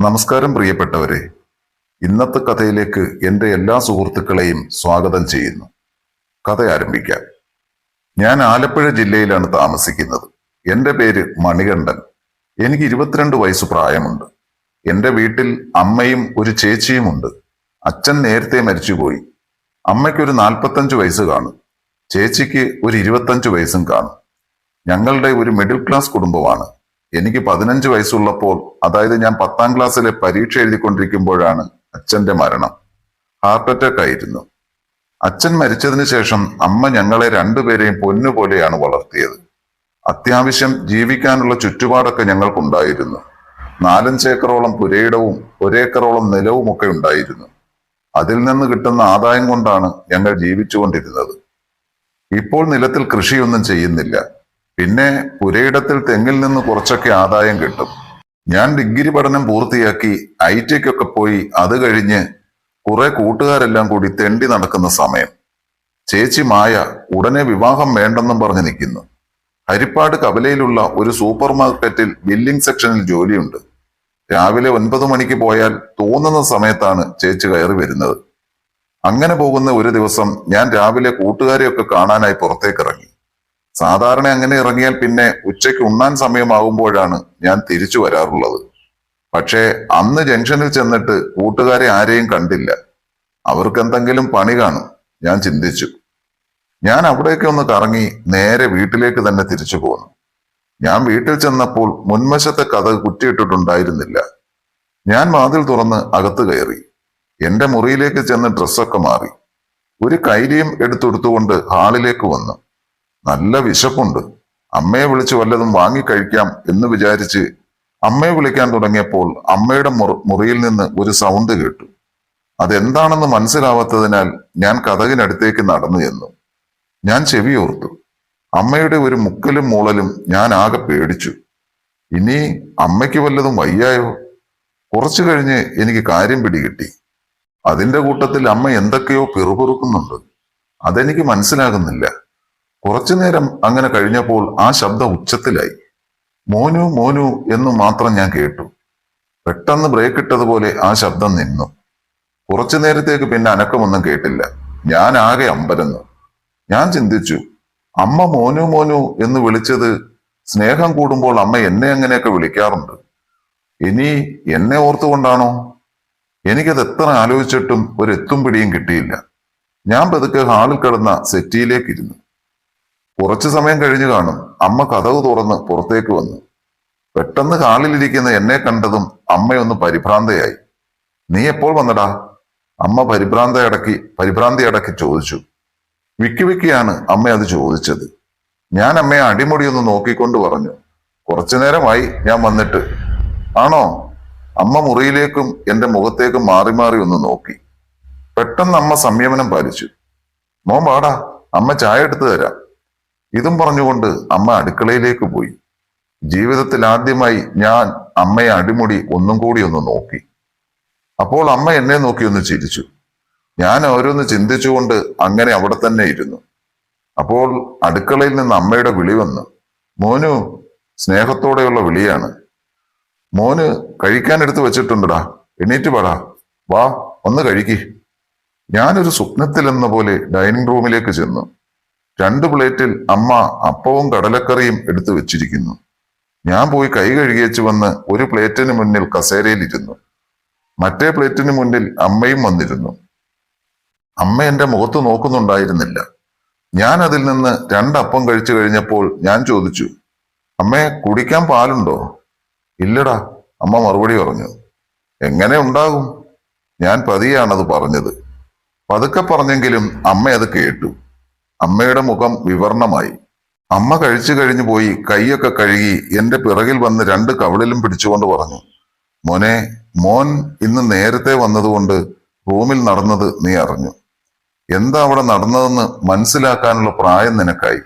നമസ്കാരം പ്രിയപ്പെട്ടവരെ. ഇന്നത്തെ കഥയിലേക്ക് എന്റെ എല്ലാ സുഹൃത്തുക്കളെയും സ്വാഗതം ചെയ്യുന്നു. കഥ ആരംഭിക്കാം. ഞാൻ ആലപ്പുഴ ജില്ലയിലാണ് താമസിക്കുന്നത്. എന്റെ പേര് മണികണ്ഠൻ. എനിക്ക് ഇരുപത്തിരണ്ട് വയസ്സ് പ്രായമുണ്ട്. എന്റെ വീട്ടിൽ അമ്മയും ഒരു ചേച്ചിയുമുണ്ട്. അച്ഛൻ നേരത്തെ മരിച്ചുപോയി. അമ്മയ്ക്കൊരു നാൽപ്പത്തഞ്ച് വയസ്സ് കാണും. ചേച്ചിക്ക് ഒരു ഇരുപത്തഞ്ച് വയസ്സും കാണും. ഞങ്ങളുടെ ഒരു മിഡിൽ ക്ലാസ് കുടുംബമാണ്. എനിക്ക് പതിനഞ്ച് വയസ്സുള്ളപ്പോൾ അതായത് ഞാൻ പത്താം ക്ലാസ്സിലെ പരീക്ഷ എഴുതിക്കൊണ്ടിരിക്കുമ്പോഴാണ് അച്ഛന്റെ മരണം. ഹാർട്ട് അറ്റാക്ക് ആയിരുന്നു. അച്ഛൻ മരിച്ചതിന് ശേഷം അമ്മ ഞങ്ങളെ രണ്ടുപേരെയും പൊന്നുപോലെയാണ് വളർത്തിയത്. അത്യാവശ്യം ജീവിക്കാനുള്ള ചുറ്റുപാടൊക്കെ ഞങ്ങൾക്കുണ്ടായിരുന്നു. നാലഞ്ച് ഏക്കറോളം പുരയിടവും ഒരേക്കറോളം നിലവും ഒക്കെ ഉണ്ടായിരുന്നു. അതിൽ നിന്ന് കിട്ടുന്ന ആദായം കൊണ്ടാണ് ഞങ്ങൾ ജീവിച്ചുകൊണ്ടിരുന്നത്. ഇപ്പോൾ നിലത്തിൽ കൃഷിയൊന്നും ചെയ്യുന്നില്ല. പിന്നെ പുരയിടത്തിൽ തെങ്ങിൽ നിന്ന് കുറച്ചൊക്കെ ആദായം കിട്ടും. ഞാൻ ഡിഗ്രി പഠനം പൂർത്തിയാക്കി ഐ ടിക്കൊക്കെ പോയി അത് കഴിഞ്ഞ് കുറെ കൂട്ടുകാരെല്ലാം കൂടി തെണ്ടി നടക്കുന്ന സമയം. ചേച്ചി മായ ഉടനെ വിവാഹം വേണ്ടെന്നും പറഞ്ഞ് നിൽക്കുന്നു. ഹരിപ്പാട് കവലയിലുള്ള ഒരു സൂപ്പർ മാർക്കറ്റിൽ ബില്ലിംഗ് സെക്ഷനിൽ ജോലിയുണ്ട്. രാവിലെ ഒൻപത് മണിക്ക് പോയാൽ തോന്നുന്ന സമയത്താണ് ചേച്ചി കയറി വരുന്നത്. അങ്ങനെ പോകുന്ന ഒരു ദിവസം ഞാൻ രാവിലെ കൂട്ടുകാരെയൊക്കെ കാണാനായി പുറത്തേക്ക് ഇറങ്ങി സാധാരണ അങ്ങനെ ഇറങ്ങിയാൽ പിന്നെ ഉച്ചയ്ക്ക് ഉണ്ണാൻ സമയമാകുമ്പോഴാണ് ഞാൻ തിരിച്ചു വരാറുള്ളത്. പക്ഷേ അന്ന് ജംഗ്ഷനിൽ ചെന്നിട്ട് കൂട്ടുകാരെ ആരെയും കണ്ടില്ല. അവർക്ക് എന്തെങ്കിലും പണി കാണും ഞാൻ ചിന്തിച്ചു. ഞാൻ അവിടേക്ക് ഒന്ന് കറങ്ങി നേരെ വീട്ടിലേക്ക് തന്നെ തിരിച്ചു പോന്നു. ഞാൻ വീട്ടിൽ ചെന്നപ്പോൾ മുൻവശത്തെ കഥ കുറ്റിയിട്ടിട്ടുണ്ടായിരുന്നില്ല. ഞാൻ വാതിൽ തുറന്ന് അകത്ത് കയറി. എന്റെ മുറിയിലേക്ക് ചെന്ന് ഡ്രസ്സൊക്കെ മാറി. ഒരു കൈലിയും എടുത്തെടുത്തുകൊണ്ട് ഹാളിലേക്ക് വന്നു. നല്ല വിശപ്പുണ്ട്. അമ്മയെ വിളിച്ച് വല്ലതും വാങ്ങിക്കഴിക്കാം എന്ന് വിചാരിച്ച് അമ്മയെ വിളിക്കാൻ തുടങ്ങിയപ്പോൾ അമ്മയുടെ മുറിയിൽ നിന്ന് ഒരു സൗണ്ട് കേട്ടു. അതെന്താണെന്ന് മനസ്സിലാവാത്തതിനാൽ ഞാൻ കഥകിനടുത്തേക്ക് നടന്നു ചെന്നു. ഞാൻ ചെവിയോർത്തു അമ്മയുടെ ഒരു മുക്കലും മൂളലും ഞാൻ ആകെ പേടിച്ചു. ഇനി അമ്മയ്ക്ക് വല്ലതും വയ്യായോ? കുറച്ചു കഴിഞ്ഞ് എനിക്ക് കാര്യം പിടികിട്ടി. അതിന്റെ കൂട്ടത്തിൽ അമ്മ എന്തൊക്കെയോ പിറുപിറുക്കുന്നുണ്ട്. അതെനിക്ക് മനസ്സിലാകുന്നില്ല. കുറച്ചു നേരം അങ്ങനെ കഴിഞ്ഞപ്പോൾ ആ ശബ്ദം ഉച്ചത്തിലായി. മോനു മോനു എന്ന് മാത്രം ഞാൻ കേട്ടു. പെട്ടെന്ന് ബ്രേക്ക് ഇട്ടതുപോലെ ആ ശബ്ദം നിന്നു. കുറച്ചു നേരത്തേക്ക് പിന്നെ അനക്കമൊന്നും കേട്ടില്ല. ഞാൻ ആകെ അമ്പരന്നു. ഞാൻ ചിന്തിച്ചു അമ്മ മോനു മോനു എന്ന് വിളിച്ചത് സ്നേഹം കൂടുമ്പോൾ അമ്മ എന്നെ അങ്ങനെയൊക്കെ വിളിക്കാറുണ്ട്? ഇനി എന്നെ ഓർത്തുകൊണ്ടാണോ? എനിക്കത് എത്ര ആലോചിച്ചിട്ടും ഒരു എത്തും പിടിയും കിട്ടിയില്ല. ഞാൻ പതുക്കെ ഹാളിൽ കിടന്ന സെറ്റിയിലേക്ക് ഇരുന്നു കുറച്ചു സമയം കഴിഞ്ഞു കാണും. അമ്മ കഥവ് തുറന്ന് പുറത്തേക്ക് വന്നു. പെട്ടെന്ന് കാളിലിരിക്കുന്ന എന്നെ കണ്ടതും അമ്മയൊന്ന് പരിഭ്രാന്തയായി. നീ എപ്പോൾ വന്നടാ? അമ്മ പരിഭ്രാന്ത അടക്കി പരിഭ്രാന്തി അടക്കി ചോദിച്ചു. വിക്കി വിക്കിയാണ് അമ്മ അത് ചോദിച്ചത്. ഞാൻ അമ്മയെ അടിമുടി ഒന്ന് നോക്കിക്കൊണ്ട് പറഞ്ഞു. കുറച്ചു നേരമായി ഞാൻ വന്നിട്ട്. ആണോ? അമ്മ മുറിയിലേക്കും എന്റെ മുഖത്തേക്കും മാറി മാറി ഒന്ന് നോക്കി. പെട്ടെന്ന് അമ്മ സംയമനം പാലിച്ചു. മോൻ വാടാ അമ്മ ചായ എടുത്തു തരാം. ഇതും പറഞ്ഞുകൊണ്ട് അമ്മ അടുക്കളയിലേക്ക് പോയി. ജീവിതത്തിൽ ആദ്യമായി ഞാൻ അമ്മയെ അടിമുടി ഒന്നും കൂടി ഒന്ന് നോക്കി. അപ്പോൾ അമ്മ എന്നെ നോക്കി ഒന്ന് ചിരിച്ചു. ഞാൻ ഓരോന്ന് ചിന്തിച്ചുകൊണ്ട് അങ്ങനെ അവിടെ തന്നെ ഇരുന്നു. അപ്പോൾ അടുക്കളയിൽ നിന്ന് അമ്മയുടെ വിളി വന്നു. മോനു സ്നേഹത്തോടെയുള്ള വിളിയാണ്. മോന് കഴിക്കാൻ എടുത്ത് വെച്ചിട്ടുണ്ടടാ. എണീറ്റ് പടാ വാ ഒന്ന് കഴിക്കി. ഞാനൊരു സ്വപ്നത്തിലെന്ന പോലെ ഡൈനിങ് റൂമിലേക്ക് ചെന്നു. രണ്ട് പ്ലേറ്റിൽ അമ്മ അപ്പവും കടലക്കറിയും എടുത്തു വെച്ചിരിക്കുന്നു. ഞാൻ പോയി കൈ കഴുകിയച്ചു വന്ന് ഒരു പ്ലേറ്റിന് മുന്നിൽ കസേരയിലിരുന്നു. മറ്റേ പ്ലേറ്റിന് മുന്നിൽ അമ്മയും വന്നിരുന്നു. അമ്മ എന്റെ മുഖത്ത് നോക്കുന്നുണ്ടായിരുന്നില്ല. ഞാൻ അതിൽ നിന്ന് രണ്ടപ്പം കഴിച്ചു കഴിഞ്ഞപ്പോൾ ഞാൻ ചോദിച്ചു അമ്മേ കുടിക്കാൻ പാലുണ്ടോ? ഇല്ലടാ അമ്മ മറുപടി പറഞ്ഞു. എങ്ങനെ ഉണ്ടാകും? ഞാൻ പതിയാണത് പറഞ്ഞത്. പതുക്കെ പറഞ്ഞെങ്കിലും അമ്മ അത് കേട്ടു. അമ്മയുടെ മുഖം വിവർണമായി. അമ്മ കഴിച്ചു കഴിഞ്ഞു പോയി കൈയൊക്കെ കഴുകി എന്റെ പിറകിൽ വന്ന് രണ്ട് കവിളിലും പിടിച്ചുകൊണ്ട് പറഞ്ഞു മോനെ മോൻ ഇന്ന് നേരത്തെ വന്നതുകൊണ്ട് റൂമിൽ നടന്നത് നീ അറിഞ്ഞു. എന്താ അവിടെ നടന്നതെന്ന് മനസ്സിലാക്കാനുള്ള പ്രായം നിനക്കായി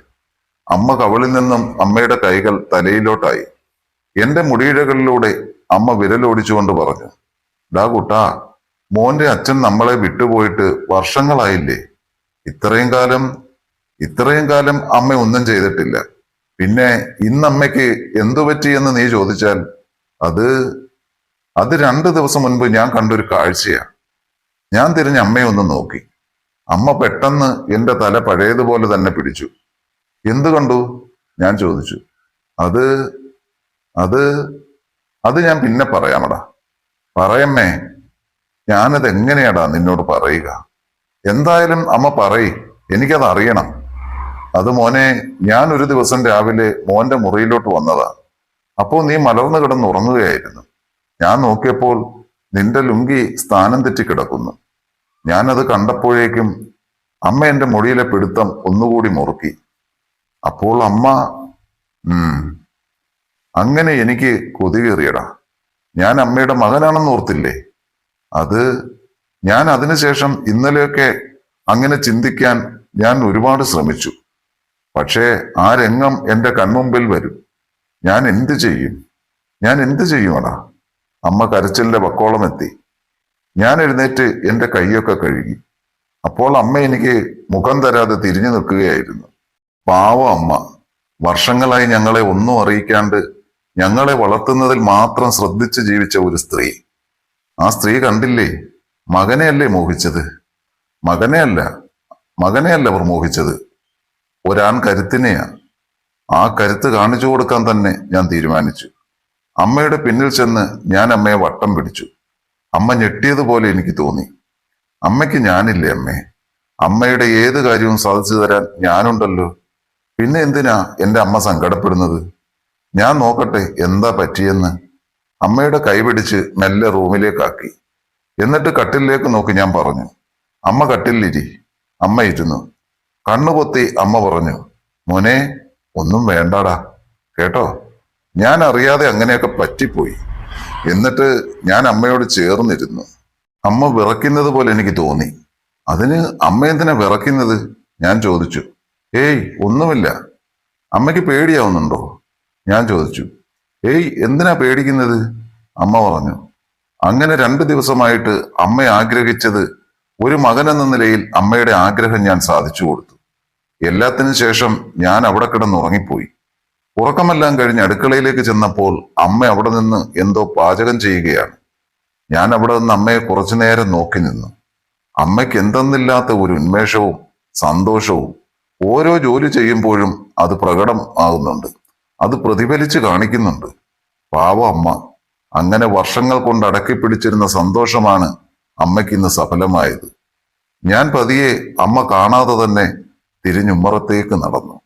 അമ്മ കവളിൽ നിന്നും അമ്മയുടെ കൈകൾ തലയിലോട്ടായി. എന്റെ മുടിയിഴകളിലൂടെ അമ്മ വിരലോടിച്ചുകൊണ്ട് പറഞ്ഞു ഡാ കുട്ടാ മോന്റെ അച്ഛൻ നമ്മളെ വിട്ടുപോയിട്ട് വർഷങ്ങളായില്ലേ. ഇത്രയും കാലം ഇത്രയും കാലം അമ്മ ഒന്നും ചെയ്തിട്ടില്ല. പിന്നെ ഇന്ന് അമ്മയ്ക്ക് എന്തു പറ്റി എന്ന് നീ ചോദിച്ചാൽ അത് അത് രണ്ട് ദിവസം മുൻപ് ഞാൻ കണ്ടൊരു കാഴ്ചയാണ് ഞാൻ തിരിഞ്ഞ് അമ്മയെ ഒന്ന് നോക്കി. അമ്മ പെട്ടെന്ന് എന്റെ തല പഴയതുപോലെ തന്നെ പിടിച്ചു. എന്തു കണ്ടു? ഞാൻ ചോദിച്ചു. അത് അത് അത് ഞാൻ പിന്നെ പറയാമടാ. പറയമ്മേ ഞാനത് എങ്ങനെയാടാ നിന്നോട് പറയുക? എന്തായാലും അമ്മ പറയ്. എനിക്കത് അറിയണം അത് മോനെ ഞാൻ ഒരു ദിവസം രാവിലെ മോന്റെ മുറിയിലോട്ട് വന്നതാ. അപ്പോൾ നീ മലർന്നു കിടന്ന് ഉറങ്ങുകയായിരുന്നു. ഞാൻ നോക്കിയപ്പോൾ നിന്റെ ലുങ്കി സ്ഥാനം തെറ്റി കിടക്കുന്നു. ഞാനത് കണ്ടപ്പോഴേക്കും അമ്മ എന്റെ മുടിയിലെ പിടുത്തം ഒന്നുകൂടി മുറുക്കി. അപ്പോൾ അമ്മ ഉം അങ്ങനെ എനിക്ക് കൊതി കയറിയടാ. ഞാൻ അമ്മയുടെ മകനാണെന്ന് ഓർത്തില്ലേ? അത് ഞാൻ അതിനുശേഷം ഇന്നലെയൊക്കെ അങ്ങനെ ചിന്തിക്കാൻ ഞാൻ ഒരുപാട് ശ്രമിച്ചു. പക്ഷേ ആ രംഗം എന്റെ കൺമുമ്പിൽ വരും. ഞാൻ എന്ത് ചെയ്യും? ഞാൻ എന്ത് ചെയ്യുമടാ അമ്മ കരച്ചിലിന്റെ വക്കോളം എത്തി. ഞാൻ എഴുന്നേറ്റ് എന്റെ കൈയൊക്കെ കഴുകി. അപ്പോൾ അമ്മ എനിക്ക് മുഖം തരാതെ തിരിഞ്ഞു നിൽക്കുകയായിരുന്നു. പാവം അമ്മ വർഷങ്ങളായി ഞങ്ങളെ ഒന്നും അറിയിക്കാണ്ട് ഞങ്ങളെ വളർത്തുന്നതിൽ മാത്രം ശ്രദ്ധിച്ച് ജീവിച്ച ഒരു സ്ത്രീ. ആ സ്ത്രീ കണ്ടില്ലേ? മകനെയല്ലേ മോഹിച്ചത്? മകനെയല്ല മകനെയല്ല അവർ മോഹിച്ചത്? ഒരാൺ കരുത്തിനെയാണ്. ആ കരുത്ത് കാണിച്ചു കൊടുക്കാൻ തന്നെ ഞാൻ തീരുമാനിച്ചു. അമ്മയുടെ പിന്നിൽ ചെന്ന് ഞാൻ അമ്മയെ വട്ടം പിടിച്ചു. അമ്മ ഞെട്ടിയതുപോലെ എനിക്ക് തോന്നി. അമ്മയ്ക്ക് ഞാനില്ലേ അമ്മേ? അമ്മയുടെ ഏത് കാര്യവും സാധിച്ചു തരാൻ ഞാനുണ്ടല്ലോ. പിന്നെ എന്തിനാ എന്റെ അമ്മ സങ്കടപ്പെടുന്നത്? ഞാൻ നോക്കട്ടെ എന്താ പറ്റിയെന്ന്. അമ്മയുടെ കൈപിടിച്ച് മെല്ലെ റൂമിലേക്കാക്കി. എന്നിട്ട് കട്ടിലേക്ക് നോക്കി ഞാൻ പറഞ്ഞു. അമ്മ കട്ടിലിരി അമ്മ ഇരുന്നു. കണ്ണുപൊത്തി അമ്മ പറഞ്ഞു മോനെ ഒന്നും വേണ്ടാടാ. കേട്ടോ? ഞാൻ അറിയാതെ അങ്ങനെയൊക്കെ പറ്റിപ്പോയി. എന്നിട്ട് ഞാൻ അമ്മയോട് ചേർന്നിരുന്നു. അമ്മ വിറയ്ക്കുന്നത് പോലെ എനിക്ക് തോന്നി. അതിന് അമ്മ എന്തിനാ വിറയ്ക്കുന്നത്? ഞാൻ ചോദിച്ചു. ഏയ് ഒന്നുമില്ല. അമ്മയ്ക്ക് പേടിയാവുന്നുണ്ടോ? ഞാൻ ചോദിച്ചു. ഏയ് എന്തിനാ പേടിക്കുന്നത്? അമ്മ പറഞ്ഞു. അങ്ങനെ രണ്ട് ദിവസമായിട്ട് അമ്മ ആഗ്രഹിച്ചത് ഒരു മകൻ എന്ന നിലയിൽ അമ്മയുടെ ആഗ്രഹം ഞാൻ സാധിച്ചു കൊടുത്തു. എല്ലാത്തിനു ശേഷം ഞാൻ അവിടെ കിടന്നുറങ്ങിപ്പോയി. ഉറക്കമെല്ലാം കഴിഞ്ഞ് അടുക്കളയിലേക്ക് ചെന്നപ്പോൾ അമ്മ അവിടെ നിന്ന് എന്തോ പാചകം ചെയ്യുകയാണ്. ഞാൻ അവിടെ നിന്ന് അമ്മയെ കുറച്ചു നേരം നോക്കി നിന്നു. അമ്മയ്ക്ക് എന്തെന്നില്ലാത്ത ഒരു ഉന്മേഷവും സന്തോഷവും ഓരോ ജോലി ചെയ്യുമ്പോഴും അത് പ്രകടം ആകുന്നുണ്ട് അത് പ്രതിഫലിച്ച് കാണിക്കുന്നുണ്ട്. പാവ അമ്മ. അങ്ങനെ വർഷങ്ങൾ കൊണ്ട് അടക്കി പിടിച്ചിരുന്ന സന്തോഷമാണ് അമ്മയ്ക്ക് ഇന്ന് സഫലമായത്. ഞാൻ പതിയെ അമ്മ കാണാതെ തന്നെ തിരിഞ്ഞുമ്മറത്തേക്ക് നടന്നു.